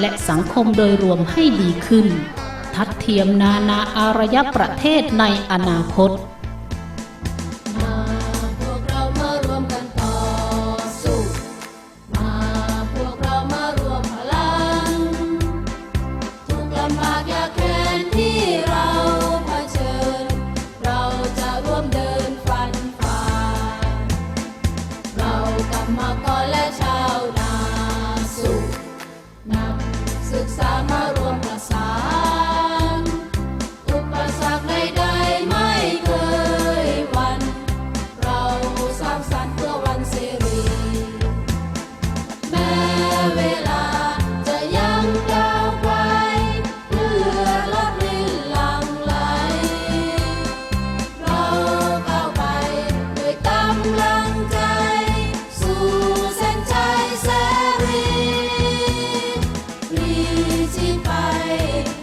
และสังคมโดยรวมให้ดีขึ้น ทัดเทียมนานาอารยประเทศในอนาคตมากเรามารว ศึกษามารวมประสาน อุปสรรคใดๆไม่เคยวัน เราสร้างสรรค์ easy by.